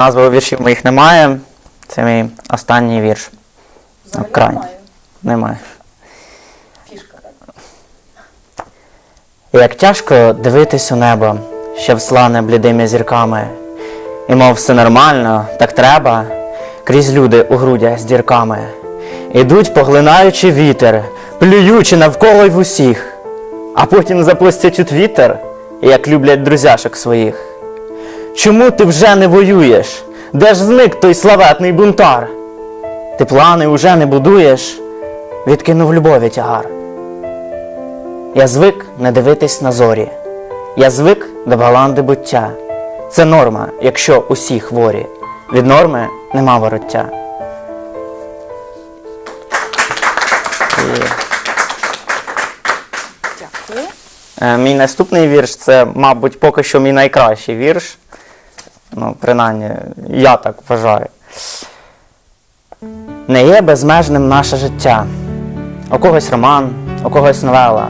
Назви віршів моїх немає. Це мій останній вірш. Взагалі Крайній. немає. Немає. Фішка так. Як тяжко дивитись у небо, ще вслане блідими зірками, і мов все нормально, так треба, крізь люди у грудях з дірками. Ідуть, поглинаючи вітер, плюючи навколо й в усіх, а потім запустять у твітер, як люблять друзяшок своїх. Чому ти вже не воюєш? Де ж зник той славетний бунтар? Ти плани уже не будуєш, відкинув любові тягар. Я звик не дивитись на зорі. Я звик до баланди буття. Це норма, якщо усі хворі. Від норми нема вороття. Дякую. е, мій наступний вірш це, мабуть, поки що мій найкращий вірш. Ну, принаймні, я так вважаю. Не є безмежним наше життя. У когось роман, у когось новела.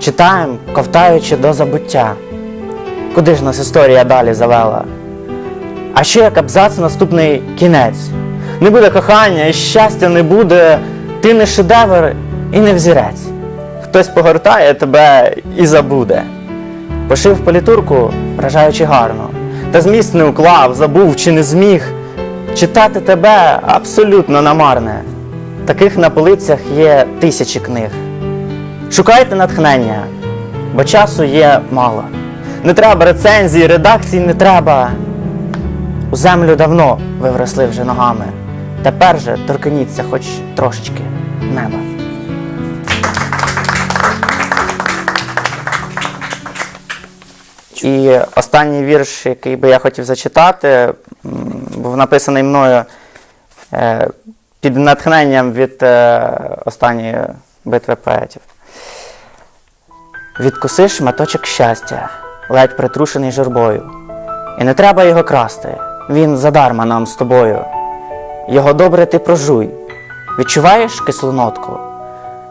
Читаємо, ковтаючи до забуття. Куди ж нас історія далі завела? А ще як абзац наступний кінець. Не буде кохання і щастя не буде, ти не шедевр і не взірець. Хтось погортає тебе і забуде. Пошив політурку, вражаючи гарно, та зміст не уклав, забув чи не зміг. Читати тебе абсолютно намарне. Таких на полицях є тисячі книг. Шукайте натхнення, бо часу є мало. Не треба рецензій, редакцій не треба. У землю давно ви вросли вже ногами. Тепер же торкніться хоч трошечки неба. І останній вірш, який би я хотів зачитати, був написаний мною е, під натхненням від е, останньої битви поетів. Відкуси шматочок щастя, ледь притрушений журбою. І не треба його красти, він задарма нам з тобою. Його добре ти прожуй. Відчуваєш кислу нотку?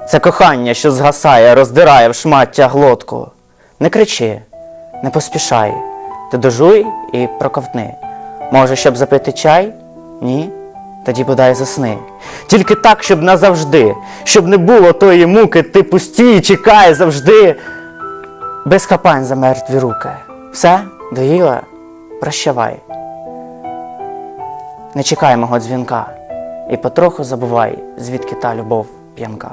Це кохання, що згасає, роздирає в шмаття глотку. Не кричи, не поспішай, ти дожуй і проковтни. Може, щоб запити чай? Ні? Тоді бодай засни. Тільки так, щоб назавжди, щоб не було тої муки, ти пустій, чекай завжди. Без хапань за мертві руки. Все, доїла, прощавай. Не чекай мого дзвінка і потроху забувай, звідки та любов п'янка.